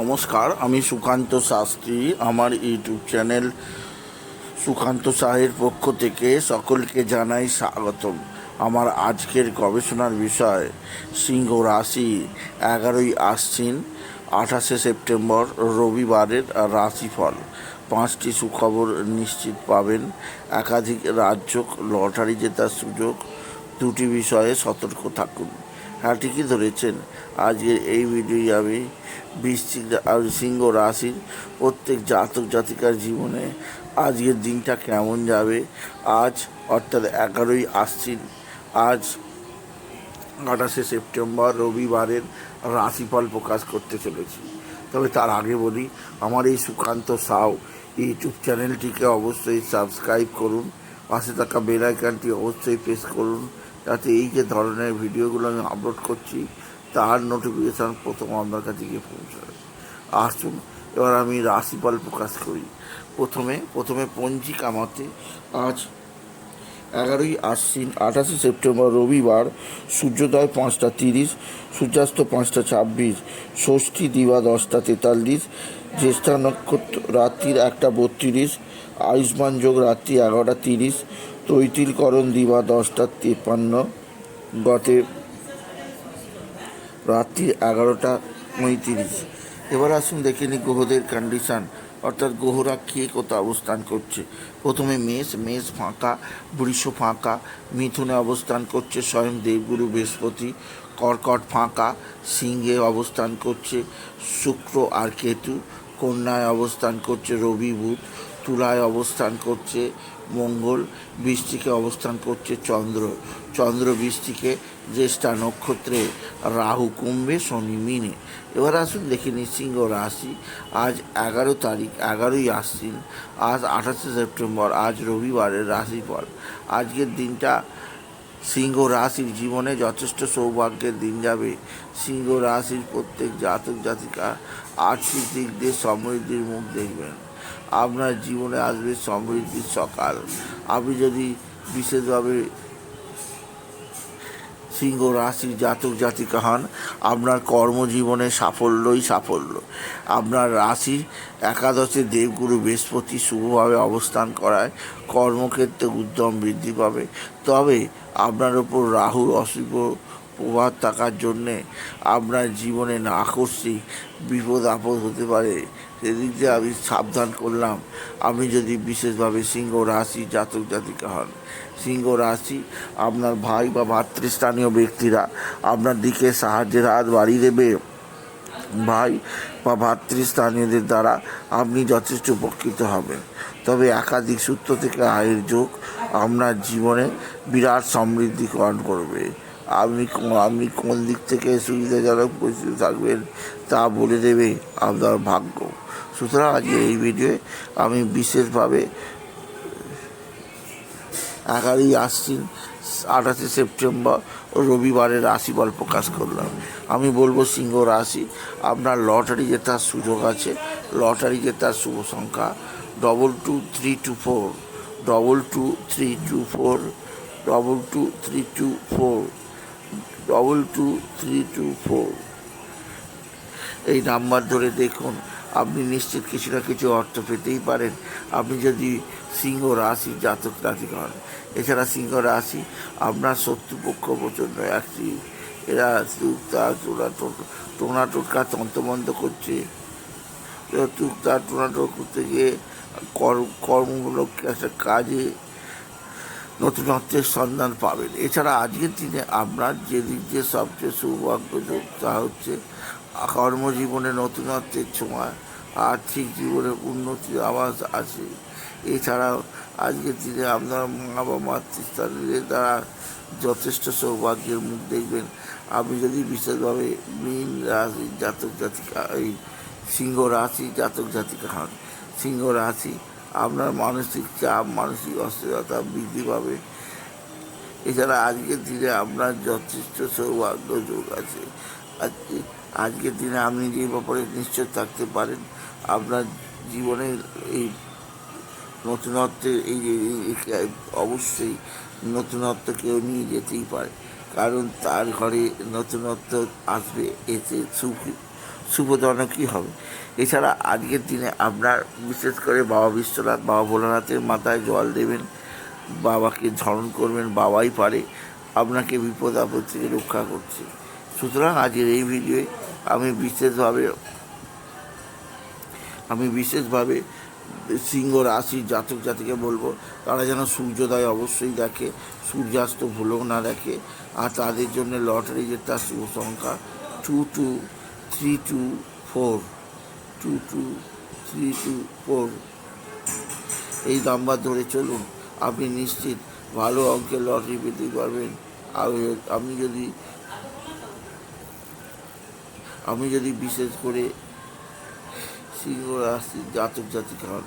নমস্কার, আমি সুকান্ত শাস্ত্রী। আমার ইউটিউব চ্যানেল সুকান্ত সাহের পক্ষ থেকে সকলকে জানাই স্বাগতম। আমার আজকের গবেষণার বিষয়, সিংহ রাশি এগারোই আশ্বিন, আঠাশে সেপ্টেম্বর, রবিবারের রাশিফল। পাঁচটি সুখবর নিশ্চিত পাবেন। একাধিক রাজ্য লটারি জেতার সুযোগ। দুটি বিষয়ে সতর্ক থাকুন। হ্যাঁ ঠিকই ধরেছেন। আজকের এই ভিডিওই আমি বৃশ্চিক সিংহ রাশির প্রত্যেক জাতক জাতিকার জীবনে আজকের দিনটা কেমন যাবে? আজ অর্থাৎ এগারোই আশ্বিন, আজ আঠাশে সেপ্টেম্বর রবিবারের রাশিফল প্রকাশ করতে চলেছি। তবে তার আগে বলি, আমার এই সুকান্ত সাউ ইউটিউব চ্যানেলটিকে অবশ্যই সাবস্ক্রাইব করুন। পাশে থাকা বেল আইকনটি অবশ্যই প্রেস করুন, যাতে এই যে ধরনের ভিডিওগুলো আমি আপলোড করছি, তার নোটিফিকেশান প্রথম আপনার কাছে গিয়ে পৌঁছাবে। আসুন, এবার আমি রাশিফল প্রকাশ করি। প্রথমে প্রথমে পঞ্জিকা মতে আজ এগারোই আশ্বিন, আঠাশে সেপ্টেম্বর, রবিবার, সূর্যোদয় পাঁচটা তিরিশ, সূর্যাস্ত পাঁচটা ছাব্বিশ, ষষ্ঠী দিবা দশটা তেতাল্লিশ, জ্যেষ্ঠা নক্ষত্র রাত্রির একটা বত্রিশ আয়ুষ্মান যোগ রাত্রি এগারোটা তিরিশ, তৈতিলকরণ দিবা দশটা তিপ্পান্ন, গতে রাত্রি এগারোটা পঁয়ত্রিশ। এবার আসুন দেখে নিই গ্রহদের কন্ডিশন অর্থাৎ গ্রহরা কে কোথাও অবস্থান করছে। প্রথমে মেষ মেষ ফাঁকা, বৃষ ফাঁকা, মিথুনে অবস্থান করছে স্বয়ং দেবগুরু বৃহস্পতি, কর্কট ফাঁকা, সিংহে অবস্থান করছে শুক্র আর কেতু কন্যায় অবস্থান করছে রবি বুধ, তুলায় অবস্থান করছে মঙ্গল, বৃষ্টিকে অবস্থান করছে চন্দ্র। চন্দ্র বৃষ্টিকে জ্যেষ্ঠা নক্ষত্রে, রাহু কুম্ভে, শনি মিনে। এবার আসুন দেখে নিই সিংহ রাশি। আজ এগারো তারিখ, এগারোই আশ্বিন, আজ আঠাশে সেপ্টেম্বর, আজ রবিবারের রাশিফল। আজকের দিনটা সিংহ রাশির জীবনে যথেষ্ট সৌভাগ্যের দিন যাবে। সিংহ রাশির প্রত্যেক জাতক জাতিকা আর্থিক দিক দিয়ে সমৃদ্ধির মুখ দেখবেন। আপনার জীবনে আসবে সমৃদ্ধির সকাল। আপনি যদি বিশেষভাবে সিংহ রাশির জাতক জাতিকা হন, আপনার কর্মজীবনে সাফল্যই সাফল্য। আপনার রাশি একাদশে দেবগুরু বৃহস্পতি শুভভাবে অবস্থান করায় কর্মক্ষেত্রে উদ্যম বৃদ্ধি পাবে। তবে আপনার ওপর রাহুর অশুভ প্রভাব থাকার জন্যে আপনার জীবনে না আকস্মিক বিপদ আপদ হতে পারে। সেদিক দিয়ে আমি সাবধান করলাম। আপনি যদি বিশেষভাবে সিংহ রাশি জাতক জাতিকা হন, সিংহ রাশি আপনার ভাই বা ভাতৃস্থানীয় ব্যক্তিরা আপনার দিকে সাহায্যের হাত বাড়িয়ে দেবে। ভাই বা ভাতৃস্থানীয়দের দ্বারা আপনি যথেষ্ট উপকৃত হবেন। তবে একাধিক সূত্র থেকে আয়ের যোগ আপনার জীবনে বিরাট সমৃদ্ধিকরণ করবে। আপনি আপনি কোন দিক থেকে সুবিধাজনক পরিস্থিতি থাকবেন তা বলে দেবে আপনার ভাগ্য। সুতরাং আজকে এই ভিডিওয়ে আমি বিশেষভাবে এগারোই আশ্বিন আঠাশে সেপ্টেম্বর, রবিবারের রাশিফল প্রকাশ করলাম। আমি বলব সিংহ রাশি, আপনার লটারি জেতার সুযোগ আছে, লটারি জেতার শুভ সংখ্যা double two three two four double two three two four double two three two four double two three two four এই নাম্বার ধরে দেখুন, আপনি নিশ্চিত কিছু না কিছু অর্থ পেতেই পারেন। আপনি যদি সিংহ রাশি জাতক জাতিক হন, এছাড়া সিংহ রাশি আপনার শত্রুপক্ষ প্রচণ্ড একটি এরা টুকতা টোনা টোনা, টোটকা তন্ত্রমন্ত্র করছে। টুকতা টোনা টোট করতে গিয়ে কর্ম, কর্মমূলক একটা কাজে নতুনত্বের সন্ধান পাবেন। এছাড়া আজকের দিনে আপনার যে দিক দিয়ে সবচেয়ে সৌভাগ্যযোগ তা হচ্ছে কর্মজীবনে নতুনত্বের সময়, আর্থিক জীবনে উন্নতির আভাস আছে। এছাড়াও আজকের দিনে আপনার মা বা মাতৃস্থানীয় দ্বারা যথেষ্ট সৌভাগ্যের মুখ দেখবেন। আপনি যদি বিশেষভাবে মীন রাশি, জাতক জাতিকা, এই সিংহ রাশি, জাতক জাতিকা হন, সিংহ রাশি আপনার মানসিক চাপ, মানসিক অস্থিরতা বৃদ্ধি পাবে। এছাড়া আজকের দিনে আপনার যথেষ্ট সৌভাগ্য যোগ আছে। আজকে, আজকের দিনে আপনি যে ব্যাপারে নিশ্চয় থাকতে পারেন, আপনার জীবনে এই নতুনত্বের এই যে অবশ্যই নতুনত্ব কেউ নিয়ে যেতেই পারে। কারণ তার ঘরে নতুনত্ব আসবে, এতে সুখ শুভজনকই হবে। এছাড়া আজকের দিনে আপনার, বিশেষ করে বাবা বিশ্বনাথ, বাবা ভোলানাথের মাথায় জল দেবেন, বাবাকে ধারণ করবেন, বাবাই পারে, আপনাকে বিপদ আপদ থেকে রক্ষা করছে। সুতরাং আজকের এই ভিডিওয়ে আমি বিশেষভাবে আমি বিশেষভাবে সিংহ রাশির জাতক জাতিকে বলব, তারা যেন সূর্যোদয় অবশ্যই দেখে, সূর্যাস্ত ভুলেও না দেখে, আর তাদের জন্য লটারি যেটা শুভ সংখ্যা two two three two four two two three two four এই নাম্বার ধরে চলুন, আপনি নিশ্চিত ভালো অঙ্কের লটারি পেতে পারবেন আপনি যদি, আমি যদি বিশেষ করে সিংহ রাশি জাতক জাতিক হন,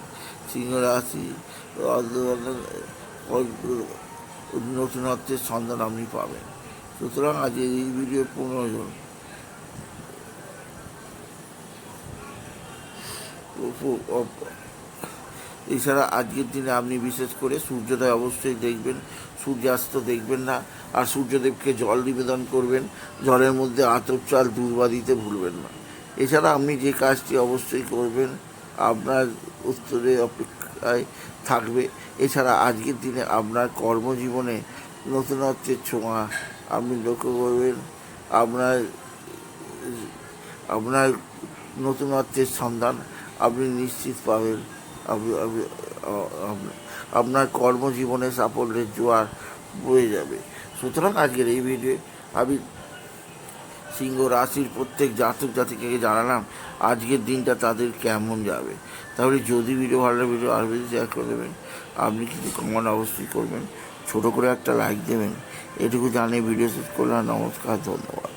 সিংহ রাশি নতুনত্বের সন্ধান আপনি পাবেন। সুতরাং আজ এই ভিডিও পনেরো এছাড়া আজকের দিনে আপনি বিশেষ করে সূর্যোদয় অবশ্যই দেখবেন, সূর্যাস্ত দেখবেন না, আর সূর্যদেবকে জল নিবেদন করবেন, জলের মধ্যে আতপ চাল দুর্বা দিতে ভুলবেন না। এছাড়া আপনি যে কাজটি অবশ্যই করবেন, আপনার উত্তরে অপেক্ষায় থাকবে। এছাড়া আজকের দিনে আপনার কর্মজীবনে নতুনত্বের ছোঁয়া আপনি লক্ষ্য করবেন, আপনার আপনার নতুনত্বের সন্ধান আপনি নিশ্চিত পাবেন। আপনি আপনার কর্মজীবনে সাফল্যের জোয়ার বয়ে যাবে। সুতরাং আজকের এই ভিডিও আমি সিংহ রাশির প্রত্যেক জাতক জাতিকে জানালাম, আজকের দিনটা তাদের কেমন যাবে। তাহলে যদি ভিডিও ভালো লাগে ভিডিও আর বেশি শেয়ার করে দেবেন। আপনি কিছু কমেন্ট অবশ্যই করবেন। ছোট করে একটা লাইক দেবেন। এটুকু জানিয়ে ভিডিও শেষ করলাম। নমস্কার, ধন্যবাদ।